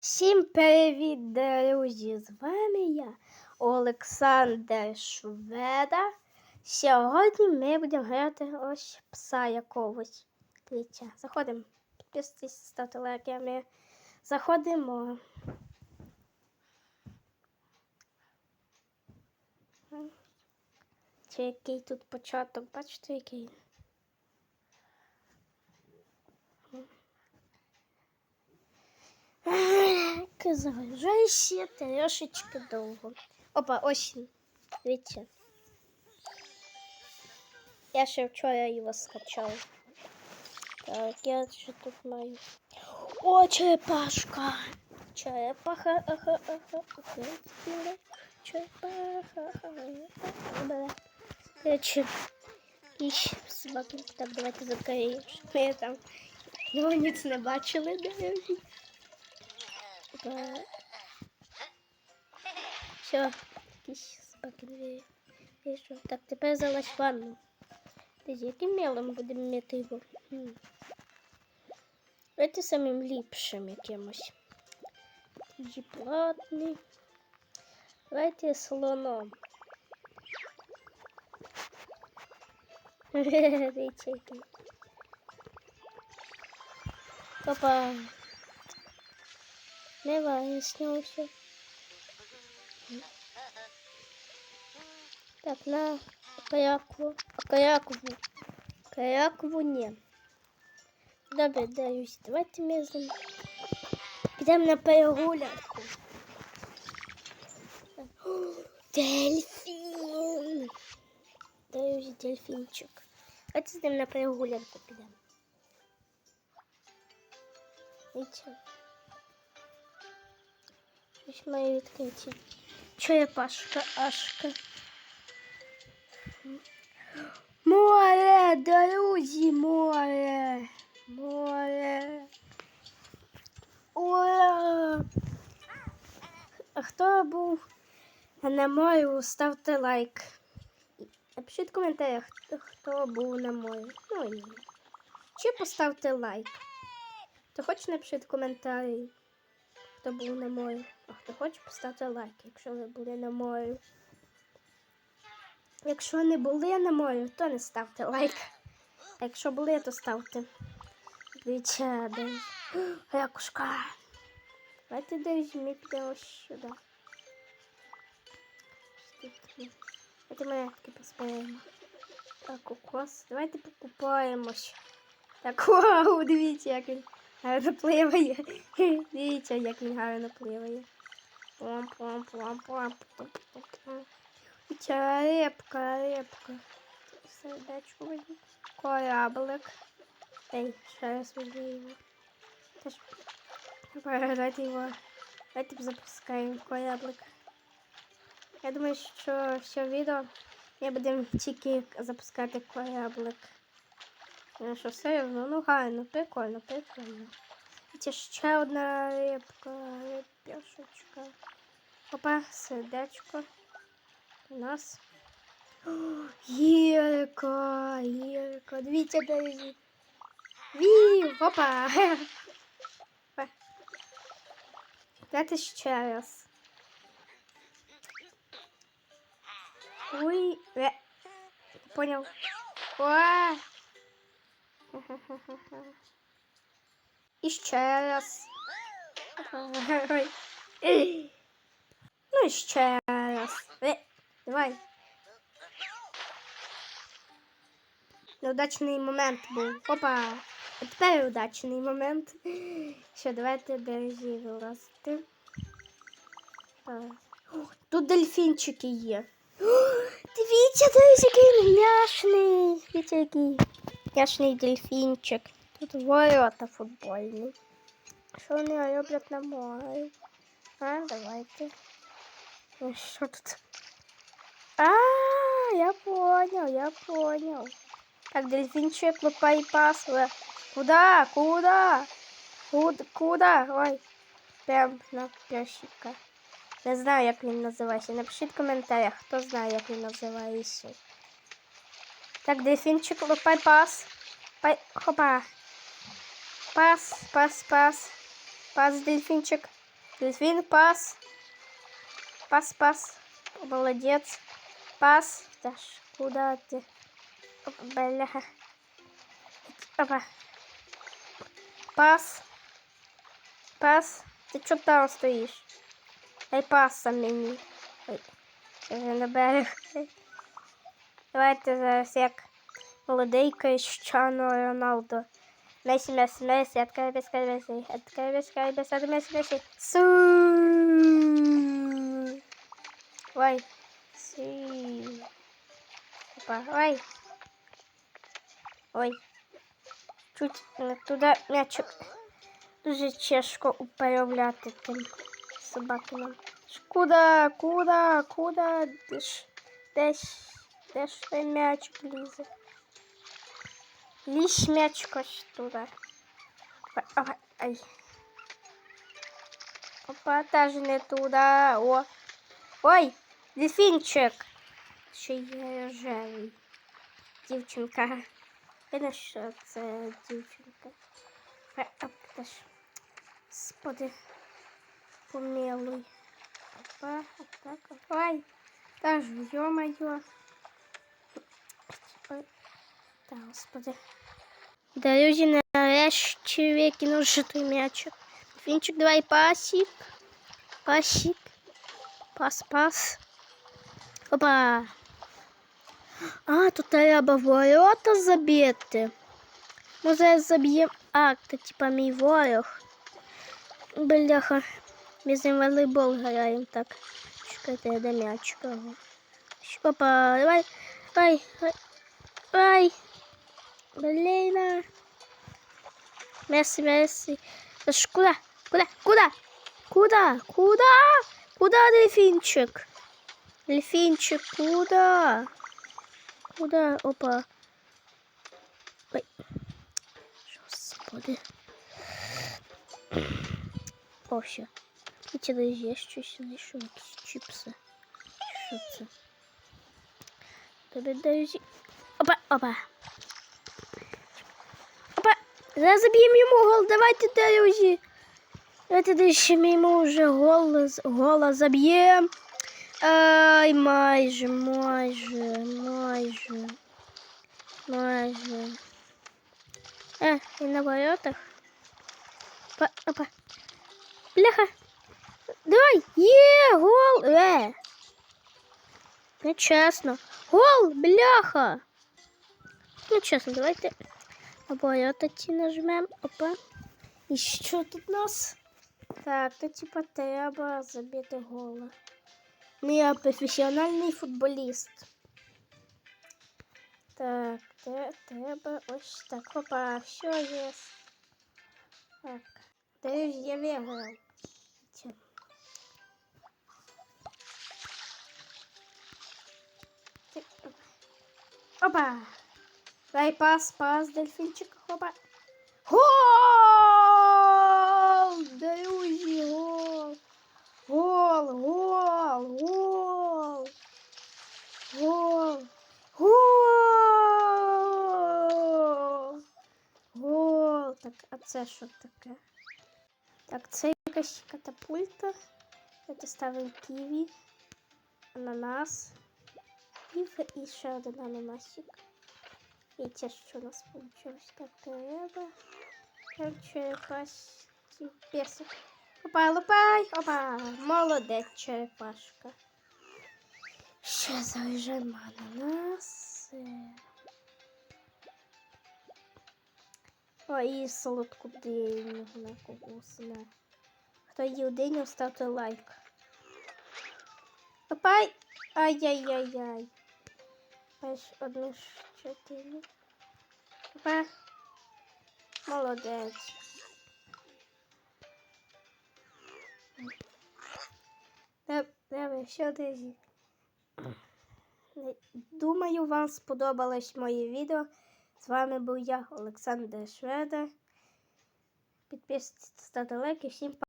Всім привіт, друзі! З вами я, Олександр Шведа. Сьогодні ми будемо грати ось пса якогось. Дивіться, заходимо. Підписуйтесь, ставте лайки, ми заходимо. Чи який тут початок? Бачите, який? Заважає ще трошечки довго. Опа, осінь. Дивіться. Я ще вчора його скачав. Так, я що тут маю. О, черепашка! Черепаха, ага, ага, ага. Черепаха, ага. Короче, якісь собаки. Так, давайте закриємо. щоб Ми там його ніц не бачили, де він. Все, якісь собаки дві. Так, тепер залазь ванну. Ти яким мелом будемо мити його? Давайте самим ліпшим якимось. Тоді. Давайте слоном. Дивіться, який. Опа. Не вияснилося. Так, на каякву. А каякву. Каякву ні. Добре, даюсь. Давайте ми з ним підемо на перегулянку. О, Дельфін. Даюсь дельфінчик. Давайте з ним на перегулянку підемо. Нічого. Щось має відкриті. Черепашка Ашка. Море, друзі, море. Море. Ура! А хто був на морі, ставте лайк. Напишіть в коментарях, хто, був на морі. Ну і чи поставте лайк. Хто хоче, напишіть коментарі хто був на морі. А хто хоче, поставте лайк, якщо ви були на морі. Якщо не були на морі, то не ставте лайк. А якщо були, то ставте. Дивіться, десь. Ракушка. Давайте десь ми підемо сюди. Давайте монетки поспаємо. Так, кокос. Давайте покупаємось. Так, вау, дивіться, як він гарно пливає. Дивіться, як він гарно пливає. Плам. Ця репка, репка. Сердечко візьму. Кораблик. Ей, ще раз візьму його. Теж. Давайте його. Давайте запускаємо кораблик. Я думаю, що все відео ми будемо тільки запускати кораблик. Ну що, серйозно, ну гарно, прикольно, прикольно. Це ще одна рибка, рибешечка. Опа, сердечко. У нас. О, гірка, гірка. Дивіться, друзі. Вів, опа. Опа. Давайте ще раз. Ой, е. Понял. Уа. І ще раз. Ну і ще раз. Е, давай. Неудачний момент був. Опа. А тепер удачний момент. Що, давайте бережі вилазити. Тут дельфінчики є. Дивіться, дивіться, який м'яшний. Дивіться, який м'яшний дельфінчик. Тут ворота футбольні. Що вони роблять на морі? А, давайте. Ну, Що тут? А, я понял, я понял. Так, дельфинчик, лупай пас. Э, Куда? Куда? Куда? Куда? Ой, прям на песика. Не знаю, як він називається. Напишіть в коментарях, хто знає, як він називається. Так, дельфинчик, лупай пас. Пай... Хопа. Пас, пас, пас. Пас, дельфинчик. Дельфин, пас. Пас, пас. Молодец. Пас. Даш, куда ты? Опа, Бляха. Опа. Пас. Пас. Ти чого там стоїш? Дай паса мені. Ой, вже на берег. Давайте зараз як молодий Кріщано Роналдо. Месі, Месі, Месі, открой без Месі, открой без без Месі, Месі. Су. Ой. Сі. Опа, ой. Ой. Чуть туди м'ячик. Дуже тяжко управляти тим собаками. Куда, куда, куда? Десь, десь, десь той м'ячик лізе. Лізь м'ячик ось туди. Ой, ой, ай. Опа, теж не туди. О. Ой, дельфінчик. Ще є рожевий. Дівчинка. Видно, що це дівчинка. Ой, оп, теж. Господи, помилуй. Опа, отак, ой. Та ж, ё-моё. Ой, Та, господи. Друзі, нарешті викинув вже той м'ячик. Фінчик, давай пасік. Пасік. Пас, пас. Опа. А, тут треба ворота забити. Ми зараз заб'ємо. А, це типа мій ворог. Бляха. Ми з ним волейбол граємо так. Чекайте, я до м'ячика. його. Опа, давай, давай, давай, Давай. Блін. а. Месси, Месси. Да ж куда? Куда? Куда? Куда? Куда? Куда, дельфинчик? Дельфинчик, куда? Куда? Опа. Ой. Господи. О, все. Эти друзья, що сюди, що якісь чіпси. Що це? Тобі друзі. Опа, опа. Опа. Зараз заб'ємо йому гол. Давайте, друзі. Давайте друзі, ми йому вже гол, гола заб'ємо. Ай, майже, майже, майже. Майже. Е, він на воротах. Опа, опа. Бляха. Давай. Є, гол. Е. Нечесно. Гол, бляха. Ну, чесно, давайте Оборота ці нажмемо. Опа. І що тут у нас? Так, то типа треба забити гола. Ну, я професіональний футболіст. Так, те, треба ось так. Опа, все є. Так. Де ж я виграв? Опа! Дай пас, пас, дельфінчик, опа. Гол! Друзі, гол! Гол, гол, гол! Гол! Гол! Гол! Так, а це що таке? Так, це якась катапульта. Це ставимо ківі, ананас. І, в- і ще один ананасик. І те, що у нас вийшло. Так, треба. Черепашки песик. Опа, лупай, опа, молодець черепашка. Ще заряжаємо ананаси. О, і солодку диню на вкусне. Хто їв диню, ставте лайк. Опай! Ай-яй-яй-яй. Ось одну чотири. Опа. Молодець. Добре, що друзі. Думаю, вам сподобалось моє відео. З вами був я, Олександр Шведер. Підписуйтесь, ставте лайки. Всім па-